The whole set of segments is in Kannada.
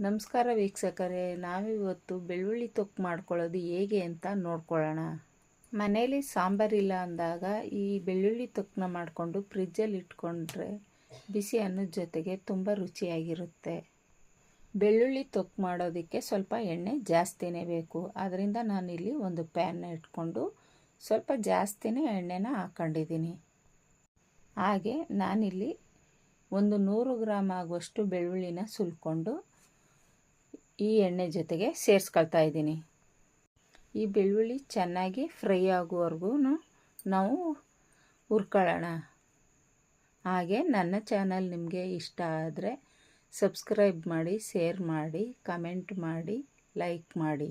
ನಮಸ್ಕಾರ ವೀಕ್ಷಕರೇ, ನಾವಿವತ್ತು ಬೆಳ್ಳುಳ್ಳಿ ತೊಕ್ಕು ಮಾಡ್ಕೊಳ್ಳೋದು ಹೇಗೆ ಅಂತ ನೋಡ್ಕೊಳ್ಳೋಣ. ಮನೇಲಿ ಸಾಂಬಾರಿಲ್ಲ ಅಂದಾಗ ಈ ಬೆಳ್ಳುಳ್ಳಿ ತೊಕ್ಕನ್ನ ಮಾಡಿಕೊಂಡು ಫ್ರಿಜ್ಜಲ್ಲಿ ಇಟ್ಕೊಂಡ್ರೆ ಬಿಸಿ ಅನ್ನದ ಜೊತೆಗೆ ತುಂಬ ರುಚಿಯಾಗಿರುತ್ತೆ. ಬೆಳ್ಳುಳ್ಳಿ ತೊಕ್ಕು ಮಾಡೋದಕ್ಕೆ ಸ್ವಲ್ಪ ಎಣ್ಣೆ ಜಾಸ್ತಿನೇ ಬೇಕು. ಅದರಿಂದ ನಾನಿಲ್ಲಿ ಒಂದು ಪ್ಯಾನ್ನ ಇಟ್ಕೊಂಡು ಸ್ವಲ್ಪ ಜಾಸ್ತಿನೇ ಎಣ್ಣೆನ ಹಾಕ್ಕೊಂಡಿದ್ದೀನಿ ಹಾಗೆ ನಾನಿಲ್ಲಿ ಒಂದು ನೂರು ಗ್ರಾಮ್ ಆಗುವಷ್ಟು ಬೆಳ್ಳುಳ್ಳಿನ ಸುಲ್ಕೊಂಡು ಈ ಎಣ್ಣೆ ಜೊತೆಗೆ ಸೇರಿಸ್ಕೊಳ್ತಾ ಇದ್ದೀನಿ. ಈ ಬೆಳ್ಳುಳ್ಳಿ ಚೆನ್ನಾಗಿ ಫ್ರೈ ಆಗುವವರೆಗೂ ನಾವು ಹುರ್ಕೊಳ್ಳೋಣ. ಹಾಗೆ ನನ್ನ ಚಾನಲ್ ನಿಮಗೆ ಇಷ್ಟ ಆದರೆ ಸಬ್ಸ್ಕ್ರೈಬ್ ಮಾಡಿ, ಶೇರ್ ಮಾಡಿ, ಕಮೆಂಟ್ ಮಾಡಿ, ಲೈಕ್ ಮಾಡಿ.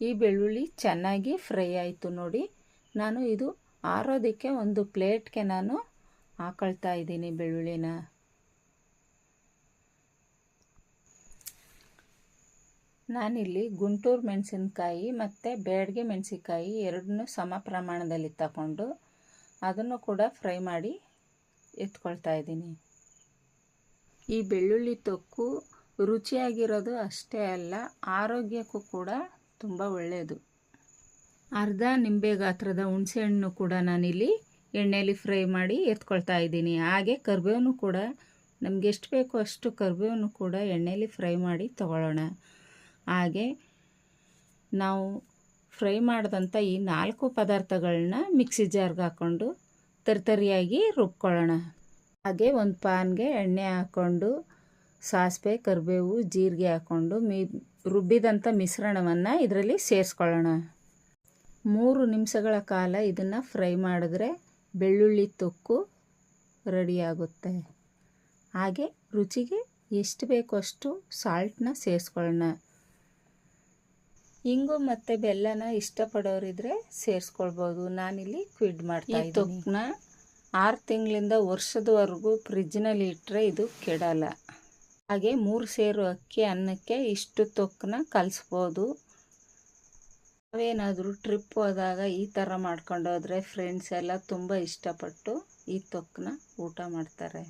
ಈ ಬೆಳ್ಳುಳ್ಳಿ ಚೆನ್ನಾಗಿ ಫ್ರೈ ಆಯಿತು ನೋಡಿ, ನಾನು ಇದು ಆರೋದಕ್ಕೆ ಒಂದು ಪ್ಲೇಟ್ಗೆ ನಾನು ಹಾಕೊಳ್ತಾ ಇದ್ದೀನಿ ಬೆಳ್ಳುಳ್ಳಿನ. ನಾನಿಲ್ಲಿ ಗುಂಟೂರು ಮೆಣಸಿನ್ಕಾಯಿ ಮತ್ತು ಬೇಡಿಗೆ ಮೆಣಸಿನ್ಕಾಯಿ ಎರಡನ್ನೂ ಸಮ ಪ್ರಮಾಣದಲ್ಲಿ ತಗೊಂಡು ಅದನ್ನು ಕೂಡ ಫ್ರೈ ಮಾಡಿ ಎತ್ಕೊಳ್ತಾ ಇದ್ದೀನಿ. ಈ ಬೆಳ್ಳುಳ್ಳಿ ತೊಕ್ಕು ರುಚಿಯಾಗಿರೋದು ಅಷ್ಟೇ ಅಲ್ಲ, ಆರೋಗ್ಯಕ್ಕೂ ಕೂಡ ತುಂಬ ಒಳ್ಳೆಯದು ಅರ್ಧ ನಿಂಬೆ ಗಾತ್ರದ ಹುಣಸೆಹಣ್ಣು ಕೂಡ ನಾನಿಲ್ಲಿ ಎಣ್ಣೆಯಲ್ಲಿ ಫ್ರೈ ಮಾಡಿ ಎತ್ಕೊಳ್ತಾ ಇದ್ದೀನಿ. ಹಾಗೆ ಕರಿಬೇವನ್ನು ಕೂಡ, ನಮ್ಗೆ ಎಷ್ಟು ಬೇಕೋ ಅಷ್ಟು ಕರಿಬೇವನ್ನು ಕೂಡ ಎಣ್ಣೆಯಲ್ಲಿ ಫ್ರೈ ಮಾಡಿ ತಗೊಳ್ಳೋಣ. ಹಾಗೆ ನಾವು ಫ್ರೈ ಮಾಡಿದಂಥ ಈ ನಾಲ್ಕು ಪದಾರ್ಥಗಳನ್ನ ಮಿಕ್ಸಿ ಜಾರ್ಗೆ ಹಾಕ್ಕೊಂಡು ತರಿತರಿಯಾಗಿ ರುಬ್ಕೊಳ್ಳೋಣ. ಹಾಗೆ ಒಂದು ಪಾನ್ಗೆ ಎಣ್ಣೆ ಹಾಕ್ಕೊಂಡು, ಸಾಸಿವೆ, ಕರಿಬೇವು, ಜೀರಿಗೆ ಹಾಕ್ಕೊಂಡು ಮಿ ರುಬ್ಬಿದಂಥ ಮಿಶ್ರಣವನ್ನು ಇದರಲ್ಲಿ ಸೇರಿಸ್ಕೊಳ್ಳೋಣ. ಮೂರು ನಿಮಿಷಗಳ ಕಾಲ ಇದನ್ನು ಫ್ರೈ ಮಾಡಿದ್ರೆ ಬೆಳ್ಳುಳ್ಳಿ ತೊಕ್ಕು ರೆಡಿಯಾಗುತ್ತೆ ಹಾಗೆ ರುಚಿಗೆ ಎಷ್ಟು ಬೇಕೋ ಅಷ್ಟು ಸಾಲ್ಟನ್ನ ಸೇರಿಸ್ಕೊಳ್ಳೋಣ. ಇಂಗು ಮತ್ತೆ ಬೆಲ್ಲನ ಇಷ್ಟಪಡೋರಿದ್ರೆ ಸೇರಿಸ್ಕೊಳ್ಬೋದು. ನಾನಿಲ್ಲಿ ಕ್ವಿಡ್ ಮಾಡ್ತಾ ತೊಕ್ಕನ್ನ ಆರು ತಿಂಗಳಿಂದ ವರ್ಷದವರೆಗೂ ಫ್ರಿಜ್ನಲ್ಲಿ ಇಟ್ಟರೆ ಇದು ಕೆಡಲ್ಲ. ಹಾಗೆ ಮೂರು ಸೇರು ಅಕ್ಕಿ ಅನ್ನಕ್ಕೆ ಇಷ್ಟು ತೊಕ್ಕನ ಕಲಿಸ್ಬೋದು. ನಾವೇನಾದರೂ ಟ್ರಿಪ್ ಹೋದಾಗ ಈ ಥರ ಮಾಡ್ಕೊಂಡೋದ್ರೆ ಫ್ರೆಂಡ್ಸ್ ಎಲ್ಲ ತುಂಬ ಇಷ್ಟಪಟ್ಟು ಈ ತೊಕ್ಕನ ಊಟ ಮಾಡ್ತಾರೆ.